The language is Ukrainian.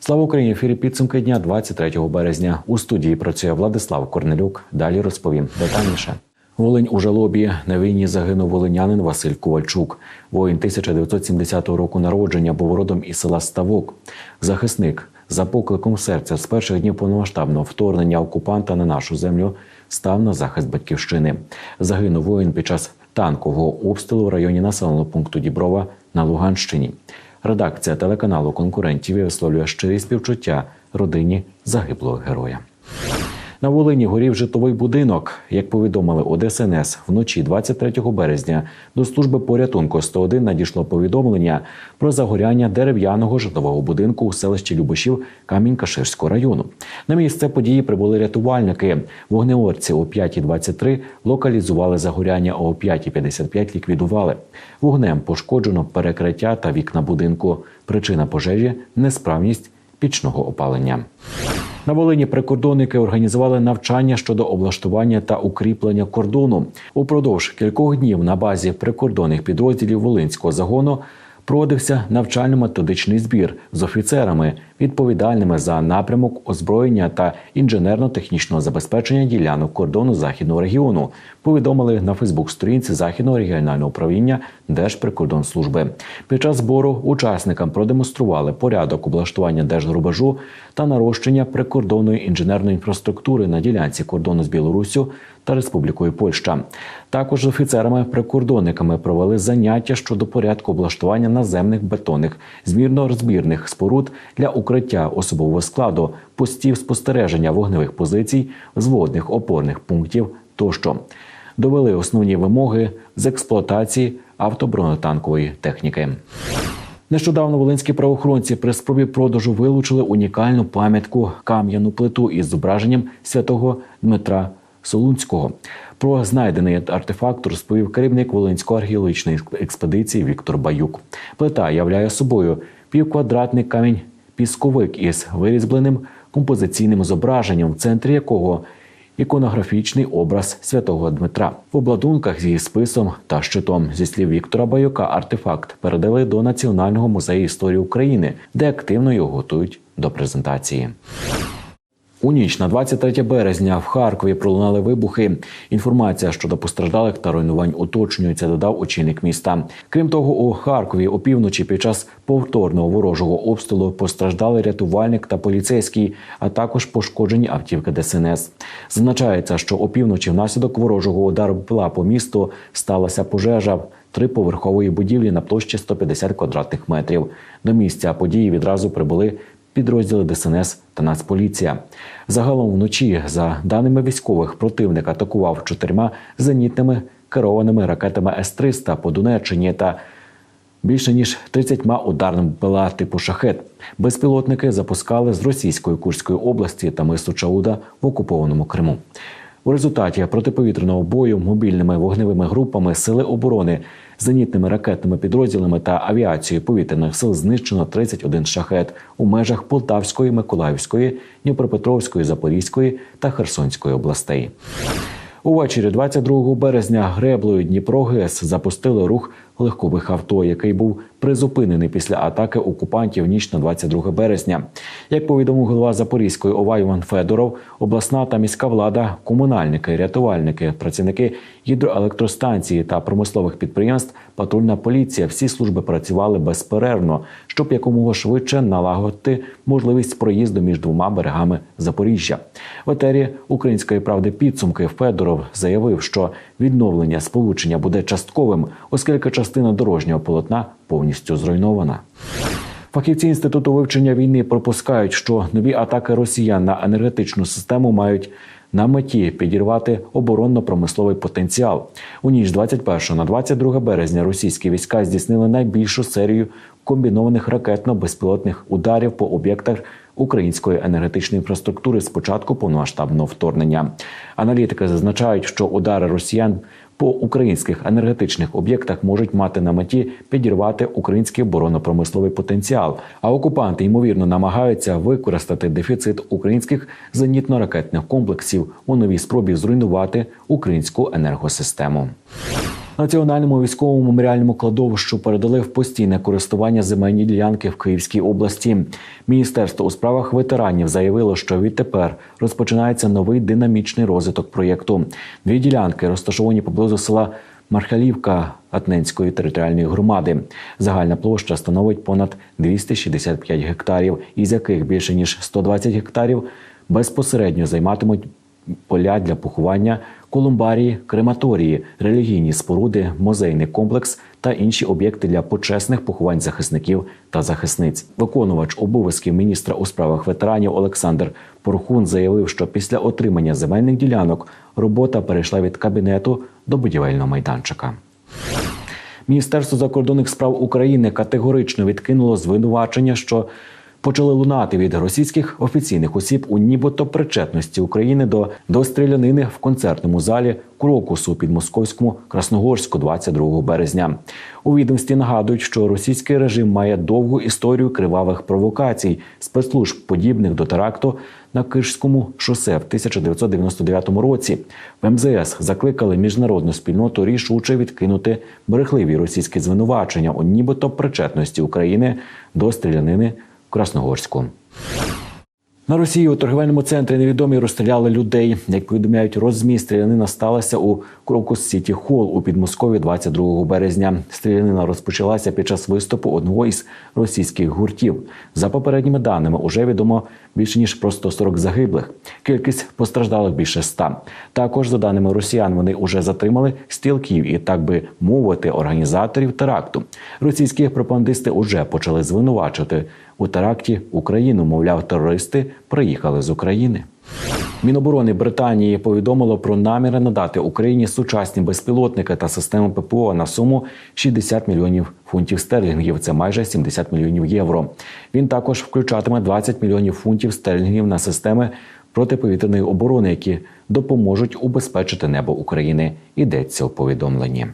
Слава Україні! Ефірі підсумки дня 23 березня. У студії працює Владислав Корнелюк. Далі розповім детальніше. Волинь у жалобі на війні загинув волинянин Василь Ковальчук. Воїн 1970 року народження був родом із села Ставок. Захисник за покликом серця з перших днів повномасштабного вторгнення окупанта на нашу землю став на захист батьківщини. Загинув воїн під час танкового обстрілу в районі населеного пункту Діброва на Луганщині. Редакція телеканалу конкурентів висловлює щирі співчуття родині загиблого героя. На Волині горів житловий будинок. Як повідомили ОДСНС, вночі 23 березня до служби порятунку 101 надійшло повідомлення про загоряння дерев'яного житлового будинку у селищі Любошів Камінь-Каширського району. На місце події прибули рятувальники. Вогнеорці о 5.23 локалізували загоряння, а о 5.55 ліквідували. Вогнем пошкоджено перекриття та вікна будинку. Причина пожежі несправність пічного опалення. На Волині прикордонники організували навчання щодо облаштування та укріплення кордону. Упродовж кількох днів на базі прикордонних підрозділів Волинського загону проводився навчально-методичний збір з офіцерами, відповідальними за напрямок озброєння та інженерно-технічного забезпечення ділянок кордону західного регіону. Повідомили на Фейсбук-сторінці західного регіонального управління Держприкордонслужби. Під час збору учасникам продемонстрували порядок облаштування держрубежу та нарощення прикордонної інженерної інфраструктури на ділянці кордону з Білоруссю та Республікою Польща. Також з офіцерами-прикордонниками провели заняття щодо порядку облаштування наземних бетонних змірно-розбірних споруд для укриття особового складу, постів спостереження вогневих позицій, зводних опорних пунктів тощо. Довели основні вимоги з експлуатації автобронетанкової техніки. Нещодавно волинські правоохоронці при спробі продажу вилучили унікальну пам'ятку кам'яну плиту із зображенням святого Дмитра Солунського. Про знайдений артефакт розповів керівник Волинської археологічної експедиції Віктор Баюк. Плита являє собою півквадратний камінь пісковик із вирізбленим композиційним зображенням, в центрі якого іконографічний образ святого Дмитра в обладунках зі списом та щитом. Зі слів Віктора Баюка, артефакт передали до Національного музею історії України, де активно його готують до презентації. У ніч на 23 березня в Харкові пролунали вибухи. Інформація щодо постраждалих та руйнувань уточнюється, додав очільник міста. Крім того, у Харкові опівночі під час повторного ворожого обстрілу постраждали рятувальник та поліцейський, а також пошкоджені автівки ДСНС. Зазначається, що опівночі внаслідок ворожого удару БПЛА по місту сталася пожежа. Триповерхової будівлі на площі 150 квадратних метрів. До місця події відразу прибули підрозділи ДСНС та Нацполіція. Загалом вночі, за даними військових, противник атакував чотирма зенітними керованими ракетами С-300 по Донеччині та більше ніж 30 ударними БПЛА типу шахет. Безпілотники запускали з російської Курської області та мисту Чауда в окупованому Криму. У результаті протиповітряного бою мобільними вогневими групами сили оборони, зенітними ракетними підрозділами та авіацією повітряних сил знищено 31 шахет у межах Полтавської, Миколаївської, Дніпропетровської, Запорізької та Херсонської областей. Увечері 22 березня греблою Дніпро ГЕС запустили рух легкових авто, який був призупинений після атаки окупантів ніч на 22 березня. Як повідомив голова Запорізької ОВА Іван Федоров, обласна та міська влада, комунальники, рятувальники, працівники гідроелектростанції та промислових підприємств, патрульна поліція, всі служби працювали безперервно, щоб якомога швидше налагодити можливість проїзду між двома берегами Запоріжжя. В етері української правди підсумки Федоров заявив, що відновлення сполучення буде частковим, оскільки частина дорожнього полотна повністю зруйнована. Фахівці інституту вивчення війни пропускають, що нові атаки росіян на енергетичну систему мають на меті підірвати оборонно-промисловий потенціал. У ніч 21 на 22 березня російські війська здійснили найбільшу серію комбінованих ракетно-безпілотних ударів по об'єктах української енергетичної інфраструктури з початку повномасштабного вторгнення. Аналітики зазначають, що удари росіян по українських енергетичних об'єктах можуть мати на меті підірвати український оборонно-промисловий потенціал. А окупанти ймовірно намагаються використати дефіцит українських зенітно-ракетних комплексів у новій спробі зруйнувати українську енергосистему. Національному військовому меморіальному кладовищу передали в постійне користування земельні ділянки в Київській області. Міністерство у справах ветеранів заявило, що відтепер розпочинається новий динамічний розвиток проєкту. Дві ділянки розташовані поблизу села Мархалівка Атненської територіальної громади. Загальна площа становить понад 265 гектарів, із яких більше ніж 120 гектарів безпосередньо займатимуть поля для поховання, колумбарії, крематорії, релігійні споруди, музейний комплекс та інші об'єкти для почесних поховань захисників та захисниць. Виконувач обов'язків міністра у справах ветеранів Олександр Порхун заявив, що після отримання земельних ділянок робота перейшла від кабінету до будівельного майданчика. Міністерство закордонних справ України категорично відкинуло звинувачення, що почали лунати від російських офіційних осіб у нібито причетності України до, до стрілянини в концертному залі Крокусу під московському Красногорську 22 березня. У відомстві нагадують, що російський режим має довгу історію кривавих провокацій, спецслужб подібних до теракту на Кирському шосе в 1999 році. В МЗС закликали міжнародну спільноту рішуче відкинути брехливі російські звинувачення у нібито причетності України до стрілянини Красногорську. На Росії у торговельному центрі невідомі розстріляли людей. Як повідомляють, розмі стрілянина сталася у Крокус Сіті Холл у Підмоскові 22 березня. Стрілянина розпочалася під час виступу одного із російських гуртів. За попередніми даними, уже відомо більше ніж про 140 загиблих. Кількість постраждалих більше 100. Також, за даними росіян, вони уже затримали стрілків і, так би мовити, організаторів теракту. Російські пропагандисти уже почали звинувачувати у теракті Україну. Мовляв, терористи приїхали з України. Міноборони Британії повідомило про наміри надати Україні сучасні безпілотники та системи ППО на суму 60 мільйонів фунтів стерлінгів. Це майже 70 мільйонів євро. Він також включатиме 20 мільйонів фунтів стерлінгів на системи протиповітряної оборони, які допоможуть убезпечити небо України. Йдеться у повідомленні.